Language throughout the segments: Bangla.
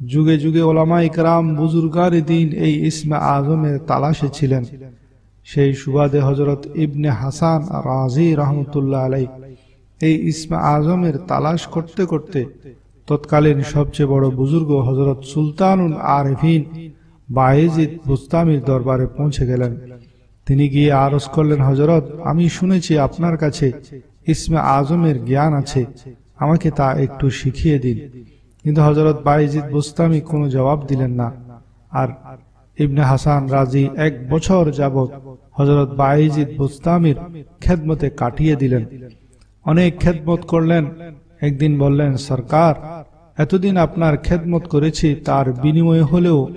যুগে যুগে ওলামা ইকরাম বুজুর্গার দিন এই ইসমে আজমের তালাশে ছিলেন। সেই সুবাদে হজরত ইবনে হাসান রাজি রহমতুল্লাহ আলাই এই ইসমে আজমের তালাশ করতে করতে তৎকালীন সবচেয়ে বড় বুজুর্গ হজরত সুলতানুল আরেফিন বায়েজিদ বুস্তামির দরবারে পৌঁছে গেলেন। তিনি গিয়ে আরজ করলেন হজরত আমি শুনেছি আপনার কাছে ইসমে আজমের জ্ঞান আছে, আমাকে তা একটু শিখিয়ে দিন। কিন্তু হজরত বাইজিদ বুস্তামি কোনো জবাব দিলেন না। আর ইবনে হাসান রাজি এক বছর যাবৎ হজরত বাইজিদ বুস্তামির খেদমতে কাটিয়ে দিলেন। অনেক খেদমত করলেন। একদিন বললেন, সরকার, এতদিন আপনার খেদমত করেছি, তার বিনিময়ে হলেও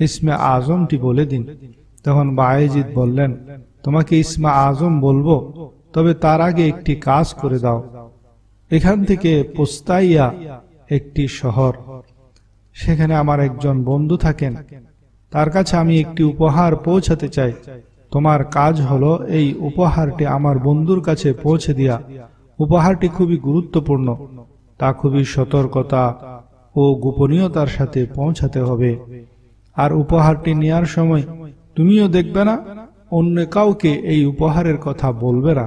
ইসমে আজমটি বলে দিন। তখন বায়েজিদ বললেন, তোমাকে ইসমা আজম বলব, তবে তার আগে একটি কাজ করে দাও। এখান থেকে পোস্তাইয়া একটি শহর। সেখানে আমার একজন বন্ধু থাকেন। তার কাছে আমি একটি উপহার পৌঁছাতে চাই। তোমার কাজ হলো এই উপহারটি আমার বন্ধুর কাছে পৌঁছে দিয়া। উপহারটি খুবই গুরুত্বপূর্ণ। তা খুবই সতর্কতা ও গোপনীয়তার সাথে পৌঁছাতে হবে। আর উপহারটি নেয়ার সময় তুমিও দেখবে না, অন্য কাউকে এই উপহারের কথা বলবে না।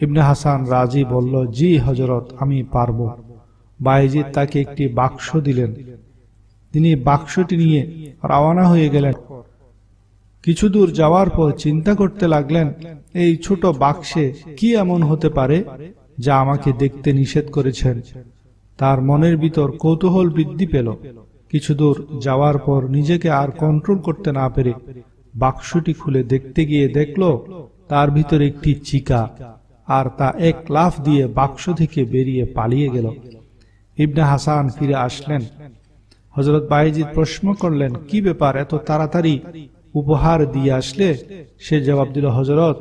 ইবনে হাসান রাজি বলল, জি হজরত আমি পারব। বাইজিদ তাকে একটি বাক্স দিলেন। তিনি বাক্সটি নিয়ে রওনা হয়ে গেলেন। কিছু দূর যাওয়ার পর চিন্তা করতে লাগলেন, এই ছোট বাক্সে কি এমন হতে পারে যা আমাকে দেখতে নিষেধ করেছেন? তার মনের ভিতর কৌতূহল বৃদ্ধি পেল। কিছু দূর যাওয়ার পর নিজেকে আর কন্ট্রোল করতে না পেরে বাক্সটি খুলে দেখতে গিয়ে দেখল, তার ভিতর একটি চিকা আর তা এক লাফ দিয়ে বাক্স থেকে বেরিয়ে পালিয়ে গেল। ইবনে হাসান ফিরে আসলেন। হজরত বাইজিদ প্রশ্ন করলেন, কি ব্যাপার? এত তাড়াতাড়ি উপহার দিয়ে আসলে? সে জবাব দিল হজরত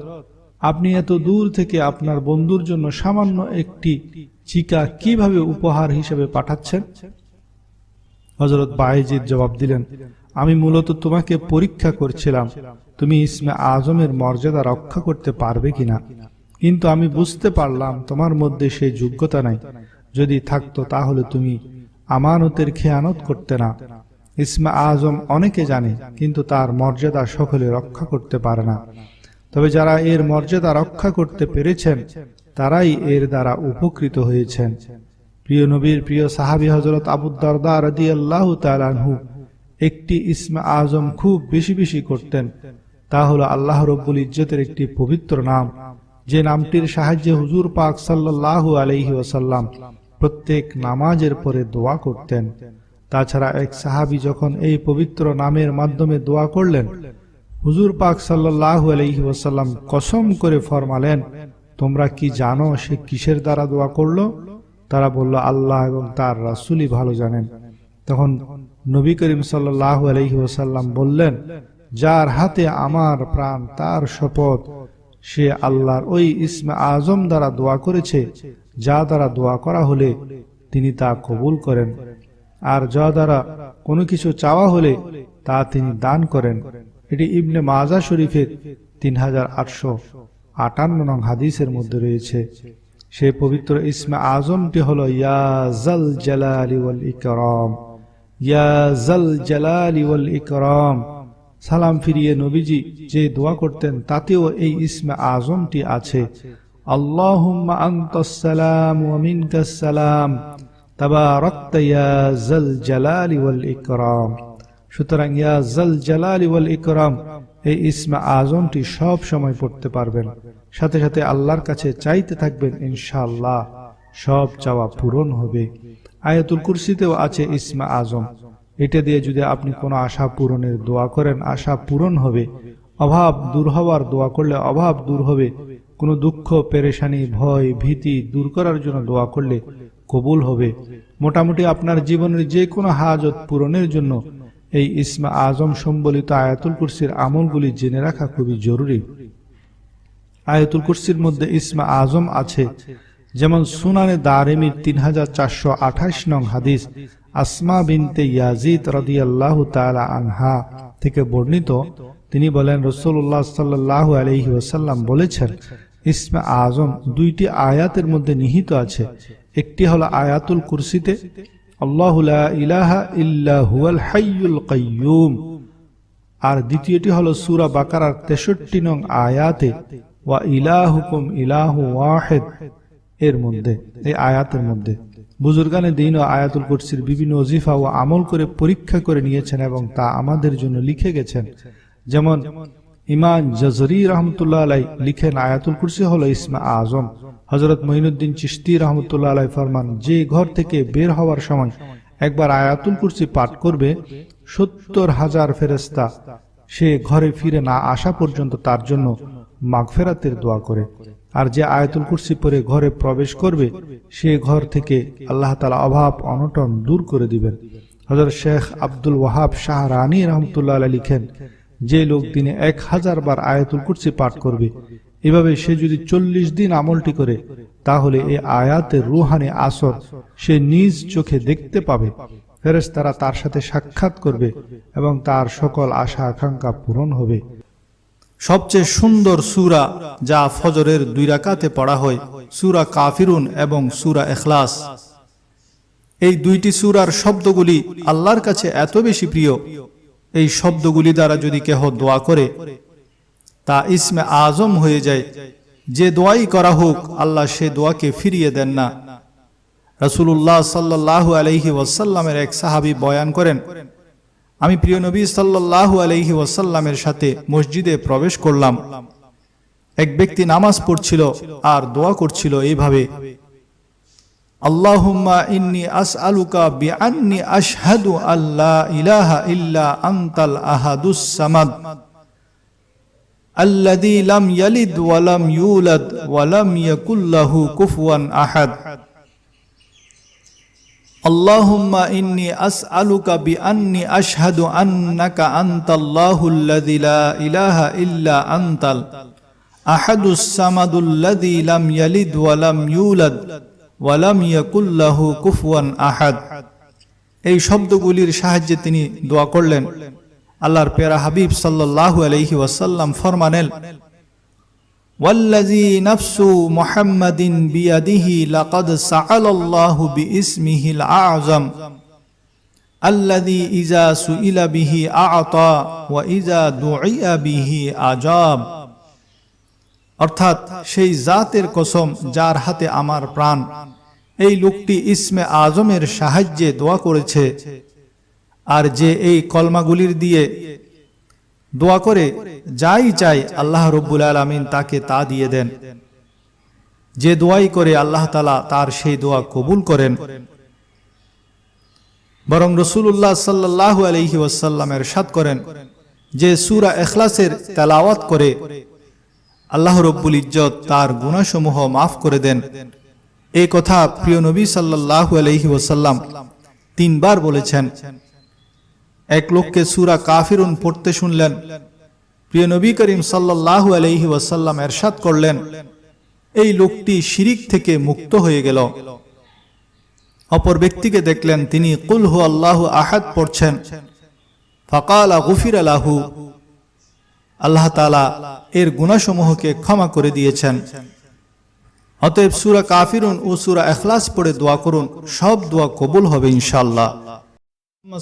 আপনি এত দূর থেকে আপনার বন্ধুর জন্য সামান্য একটি চিকা কীভাবে উপহার হিসেবে পাঠাচ্ছেন? হজরত বাইজিদ জবাব দিলেন, আমি মূলত তোমাকে পরীক্ষা করছিলাম, তুমি ইসমে আজমের মর্যাদা রক্ষা করতে পারবে কিনা। কিন্তু আমি বুঝতে পারলাম তোমার মধ্যে সেই যোগ্যতা নাই। যদি থাকতো তাহলে তুমি আমানতের খেয়ানত করতে না। ইসমা আজম অনেকে জানে, কিন্তু তার মর্যাদা সকলে রক্ষা করতে পারে না। তবে যারা এর মর্যাদা রক্ষা করতে পেরেছেন, তারাই এর দ্বারা উপকৃত হয়েছেন। প্রিয় নবীর প্রিয় সাহাবি হজরত আবুদ্দারদা একটি ইসমা আজম খুব বেশি বেশি করতেন। তা হলো আল্লাহ রব্বুল ইজ্জতের একটি পবিত্র নাম, যে নামটির সাহায্যে হুজুর পাক সাল্লাল্লাহু আলাইহি ওয়াসাল্লাম প্রত্যেক নামাজের পরে দোয়া করতেন। তাছাড়া এক সাহাবি যখন এই পবিত্র নামের মাধ্যমে দোয়া করলেন, হুজুর পাক সাল্লাল্লাহু আলাইহি ওয়াসাল্লাম কসম করে ফরমালেন, তোমরা কি জানো সে কিসের দ্বারা দোয়া করল? তারা বলল, আল্লাহ এবং তার রাসূলই ভালো জানেন। তখন নবী করিম সাল্লাল্লাহু আলাইহি ওয়াসাল্লাম বললেন, যার হাতে আমার প্রাণ, তার শপথ, সে আল্লাহর ওই ইসমে আজম দ্বারা দোয়া করেছে যা দ্বারা দোয়া করা হলে তিনি তা কবুল করেন। আর যা দ্বারা কোনো কিছু চাওয়া হলে তা তিনি দান করেন। এটি ইবনে মাজা শরীফের তিন হাজার আটশো আটান্ন নং হাদিসের মধ্যে রয়েছে। সে পবিত্র ইসমে আজমটি হল ইয়াজল জালালি ওয়াল ইকরাম ইয়াজল জালালি ওয়াল ইকরাম। সালাম ফিরিয়ে নবীজি যে দোয়া করতেন, তাতেও এই ইসমে আজমটি আছে। সুতরাং ইকরাম, এই ইসমে আজমটি সব সময় পড়তে পারবেন। সাথে সাথে আল্লাহর কাছে চাইতে থাকবেন ইনশাআল্লাহ, সব চাওয়া পূরণ হবে। আয়াতুল কুরসিতেও আছে ইসমা আজম। এটা দিয়ে যদি আপনি কোনো আশা পূরণের দোয়া করেন, আশা পূরণ হবে। অভাব দূর হওয়ার দোয়া করলে অভাব দূর হবে। কোনো দুঃখ, পেরেশানি, ভয়, ভীতি দূর করার জন্য দোয়া করলে কবুল হবে। মোটামুটি আপনার জীবনের যে কোনো হাজত পূরণের জন্য এই ইসমা আজম সম্বলিত আয়াতুল কুরসির আমলগুলি জেনে রাখা খুবই জরুরি। আয়াতুল কুরসির মধ্যে ইসমা আজম আছে, যেমন সুনানে দারেমির তিন হাজার চারশো আঠাশ নং হাদিস, আসমা বিনতে ইয়াজিদ রদিয়াল্লাহ তালা আনহা থেকে বর্ণিত। তিনি বলেন, রসুল্লাহ সাল্লাহ আলহি ওসাল্লাম বলেছেন ইসমে আজম দুইটি আয়াতের মধ্যে নিহিত আছে। একটি হলো আয়াতুল কুরসিতে ইলাহা কাইয়ুম আর দ্বিতীয়টি হলো সূরা বাকারার 63 নং আয়াতে, ওয়া ইলাহুকুম ইলাহু ওয়াহিদ এর মধ্যে, এই আয়াতের মধ্যে। বুজুর্গানে দিন ও আয়াতুল কুরসির বিভিন্ন ওজিফা ও আমল করে পরীক্ষা করে নিয়েছেন এবং তা আমাদের জন্য লিখে গেছেন। যেমন ইমান জজরি রহমতুল্লাহ আলাই লিখেন আয়াতুল কুরসি হলো ইসমা আজম। হজরত মঈনুদ্দিন চিস্তি রহমতুল্লাহ আলাই ফরমান, যে ঘর থেকে বের হওয়ার সময় একবার আয়াতুল কুরসি পাঠ করবে, সত্তর হাজার ফেরেস্তা সে ঘরে ফিরে না আসা পর্যন্ত তার জন্য মাগফেরাতের দোয়া করে। আর যে আয়াতুল কুরসি পরে ঘরে প্রবেশ করবে, সে ঘর থেকে আল্লাহ তালা অভাব, অনটন দূর করে দিবেন। হজরত শেখ আব্দুল ওয়াহাব শাহ রানী রহমতুল্লাহ লিখেন যে লোক দিনে এক হাজার বার আয়াতুল কুরসি পাঠ করবে, এভাবে সে যদি চল্লিশ দিন আমলটি করে, তাহলে এই আয়াতের রুহানি আসর সে নিজ চোখে দেখতে পাবে। ফেরেস তারা তার সাথে সাক্ষাৎ করবে এবং তার সকল আশা আকাঙ্ক্ষা পূরণ হবে। সবচেয়ে সুন্দর সুরা যা ফজরের দুই রাকাতে পড়া হয়, সুরা কাফিরুন এবং সুরা এখলাস এই দুইটি সুরার শব্দগুলি আল্লাহর কাছে এত বেশি প্রিয় এই শব্দগুলি দ্বারা যদি কেহ দোয়া করে, তা ইসমে আজম হয়ে যায়। যে দোয়াই করা হোক, আল্লাহ সে দোয়াকে ফিরিয়ে দেন না। রসুল্লাহ সাল্লাল্লাহু আলহি ওয়াসাল্লামের এক সাহাবী বয়ান করেন, আমি প্রিয় নবী সাল্লাল্লাহু আলহি ওয়াসাল্লামের সাথে মসজিদে প্রবেশ করলাম। এক ব্যক্তি নামাজ পড়ছিল আর দোয়া করছিল এইভাবে اللهم إني أسألك بأني أشهد أن لا إله إلا أنت الأحد الصمد الذي لم يلد ولم يولد ولم يكن له كفوا أحد اللهم إني أسألك بأني أشهد أنك أنت الله الذي لا إله إلا أنت أحد الصمد الذي لم يلد ولم يولد এই শব্দগুলির সাহায্যে তিনি দোয়া করলেন। আল্লাহর পেরা হাবিব সাল্লু আলহি ওয়াসাল্লাম ফরমানেল অর্থাৎ সেই জাতের কসম যার হাতে আমার প্রাণ। এই লোকটি ইসমে আজমের সাহায্যে দোয়া করেছে। আর যে এই কলমাগুলির দিয়ে দোয়া করে, যাই চাই আল্লাহ রব্বুল আলমিন তাকে তা দিয়ে দেন। যে দোয়াই করে আল্লাহ তালা তার সেই দোয়া কবুল করেন। বরং রসুল্লাহ সাল্লাহ আলহি ওয়াসাল্লামের সাদ করেন যে সুরা এখলাসের তেলাওয়াত করে আল্লাহ রব্বুল ইজ্জত তার গুণাসমূহ মাফ করে দেন। এই কথা প্রিয় নবী সাল্লাহ আলহি ওয়াসাল্লাম তিনবার বলেছেন। এক লোককে সুরা কাফিরুন পড়তে শুনলেন। প্রিয় নবী করিম সাল্লাহ আলহি ওয়াসাল্লাম এরশাদ করলেন। এই লোকটি শিরিক থেকে মুক্ত হয়ে গেল। অপর ব্যক্তিকে দেখলেন, তিনি কুলহু আল্লাহ আহাদ পড়ছেন। ফকাল গুফির আলাহু আল্লাহ তালা এর গুণাসমূহকে ক্ষমা করে দিয়েছেন। অতএব সুরা কাফিরুন ও সুরা এখলাস পড়ে দোয়া করুন, সব দোয়া কবুল হবে ইনশাল্লাহ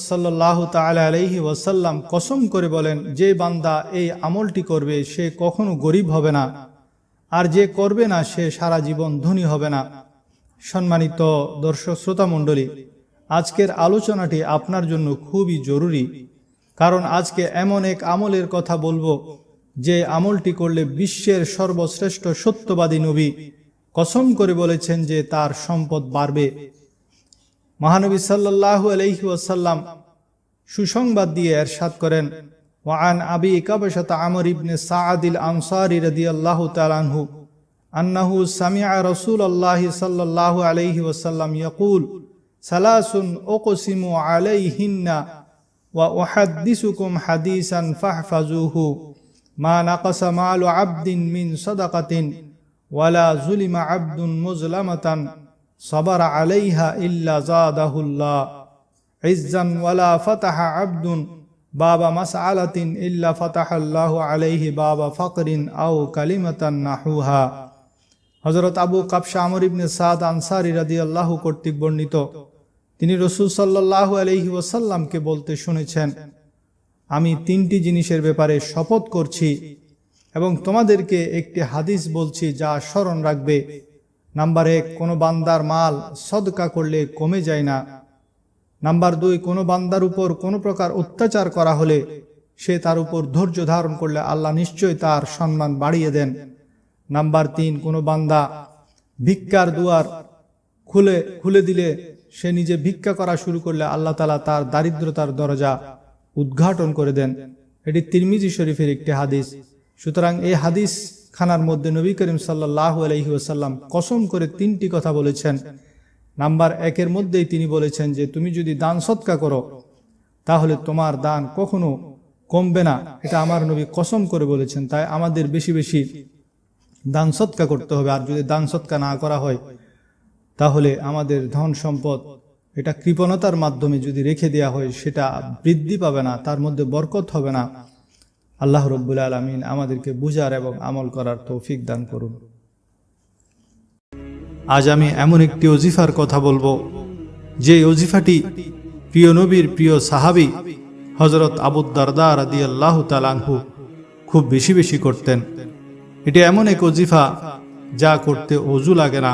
সাল্লাহ তালা আলহি ওয়াসাল্লাম কসম করে বলেন, যে বান্দা এই আমলটি করবে, সে কখনো গরিব হবে না। আর যে করবে না, সে সারা জীবন ধনী হবে না। সম্মানিত দর্শক শ্রোতা মণ্ডলী, আজকের আলোচনাটি আপনার জন্য খুবই জরুরি। কারণ আজকে এমন এক আমলের কথা বলব, যে আমলটি করলে বিশ্বের সর্বশ্রেষ্ঠ সত্যবাদী নবী কসম করে বলেছেন যে তার সম্পদ বাড়বে। মহানবী সাল্লাল্লাহু আলাইহি ওয়াসাল্লাম সুসংবাদ দিয়ে এরশাদ করেন, ওয়ান আবি আমর ইবনে সাআদ আল আনসারী রাদিয়াল্লাহু তাআলা আনহু আন্নাহু সামিআ রাসূলুল্লাহ সাল্লাল্লাহু আলাইহি ওয়াসাল্লাম ইয়াকুল, সালাসুন আলাইহিন্না ওয়া উহাদ্দিসুকুম হাদিসান ফাহফাজুহু মা আবদিন মিন সাদাকাতিন। ওয়ালা জুলিমা আব্দুন আলাইহা ওয়ালা ফাতাহা আব্দুন, বাবা আলাইহি বাবা ফাকরিন নাহুহা। হজরত আবু কাপসা সাদ আনসারি রাদি আল্লাহ কর্তৃক বর্ণিত। তিনি রসুল সাল্লাহ আলহি ওসাল্লামকে বলতে শুনেছেন, আমি তিনটি জিনিসের ব্যাপারে শপথ করছি এবং তোমাদেরকে একটি হাদিস বলছি যা স্মরণ রাখবে। নাম্বার এক, কোনো বান্দার মাল সদকা করলে কমে যায় না। নাম্বার দুই, কোনো বান্দার উপর কোনো প্রকার অত্যাচার করা হলে সে তার উপর ধৈর্য ধারণ করলে আল্লাহ নিশ্চয় তার সম্মান বাড়িয়ে দেন। নাম্বার তিন, কোনো বান্দা ভিক্ষার দুয়ার খুলে খুলে দিলে সে নিজে ভিক্ষা করা শুরু করলে আল্লাহ তালা তার দারিদ্রতার দরজা উদ্ঘাটন করে দেন। এটি তিরমিজি শরীফের একটি হাদিস। সুতরাং এই হাদিস খানার মধ্যে নবী করিম সাল্লাহ আলহি ওসাল্লাম কসম করে তিনটি কথা বলেছেন। নাম্বার একের মধ্যেই তিনি বলেছেন যে, তুমি যদি দান সৎকা করো, তাহলে তোমার দান কখনো কমবে না। এটা আমার নবী কসম করে বলেছেন, তাই আমাদের বেশি বেশি দান সৎকা করতে হবে। আর যদি দান সৎকা না করা হয়, তাহলে আমাদের ধন সম্পদ, এটা কৃপণতার মাধ্যমে যদি রেখে দেওয়া হয়, সেটা বৃদ্ধি পাবে না, তার মধ্যে বরকত হবে না। আল্লাহ রব্বুল আলমিন আমাদেরকে বুঝার এবং আমল করার তৌফিক দান করুন। আজ আমি এমন একটি অজিফার কথা বলব, যে অজিফাটি প্রিয় নবীর প্রিয় সাহাবি হজরত আবুদ্দারদা রাদি আল্লাহ তালানহু খুব বেশি বেশি করতেন। এটি এমন এক অজিফা যা করতে অজু লাগে না,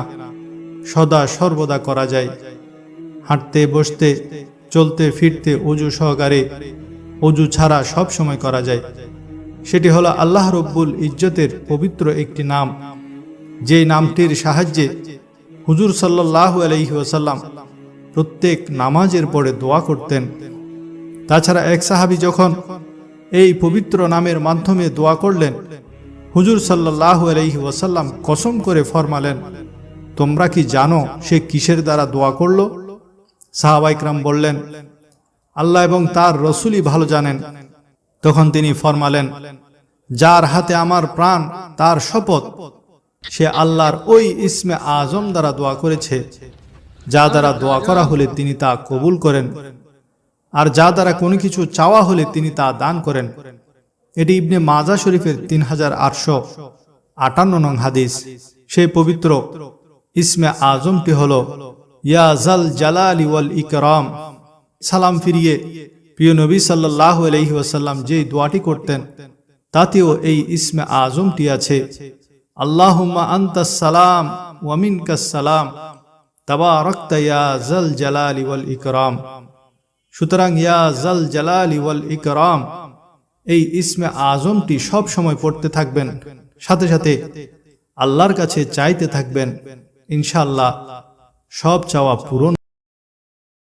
সদা সর্বদা করা যায়। হাঁটতে, বসতে, চলতে, ফিরতে অজু সহকারে অজু ছাড়া সব সময় করা যায়। সেটি হলো আল্লাহ রব্বুল ইজ্জতের পবিত্র একটি নাম। যে নামটির সাহায্যে হুজুর সাল্লাহ আলহি ওসাল্লাম প্রত্যেক নামাজের পরে দোয়া করতেন। তাছাড়া এক সাহাবি যখন এই পবিত্র নামের মাধ্যমে দোয়া করলেন, হুজুর সাল্লাহ আলহি ওসাল্লাম কসম করে ফরমালেন, তোমরা কি জানো সে কিসের দ্বারা দোয়া করল? সাহাবাইকরাম বললেন, আল্লাহ এবং তার রসুলই ভালো জানেন। তখন তিনি ফরমালেন, যার হাতে আমার প্রাণ, তার শপথ, সে আল্লাহর ওই ইসমে আজম দ্বারা দোয়া করেছে। যা দ্বারা দোয়া করা হলে তিনি তা কবুল করেন, আর যা দ্বারা কোনো কিছু চাওয়া হলে তিনি তা দান করেন। এটি ইবনে মাজা শরীফের তিন হাজার আটশো আটান্ন নং হাদিস। সেই পবিত্র ইসমে আজমটি হল, ইয়া জাল জালালি ওয়াল ইকরাম সালাম ফিরিয়ে প্রিয় নবী সাল্লাহ আলহি ওয়াসাল্লাম যেই দোয়াটি করতেন, তাতেও এই ইসমে আজমটি আছে, আল্লাহুম্মা আন্তাস সালাম ওয়ামিন সালাম, তাবারাকতা ইয়া জাল জালালি ওয়াল ইকরাম। সুতরাং, ইয়া জাল জালালি ওয়াল ইকরাম, এই ইসমে আজমটি সব সময় পড়তে থাকবেন, সাথে সাথে আল্লাহর কাছে চাইতে থাকবেন, ইনশাআল্লাহ সব চাওয়া পূরণ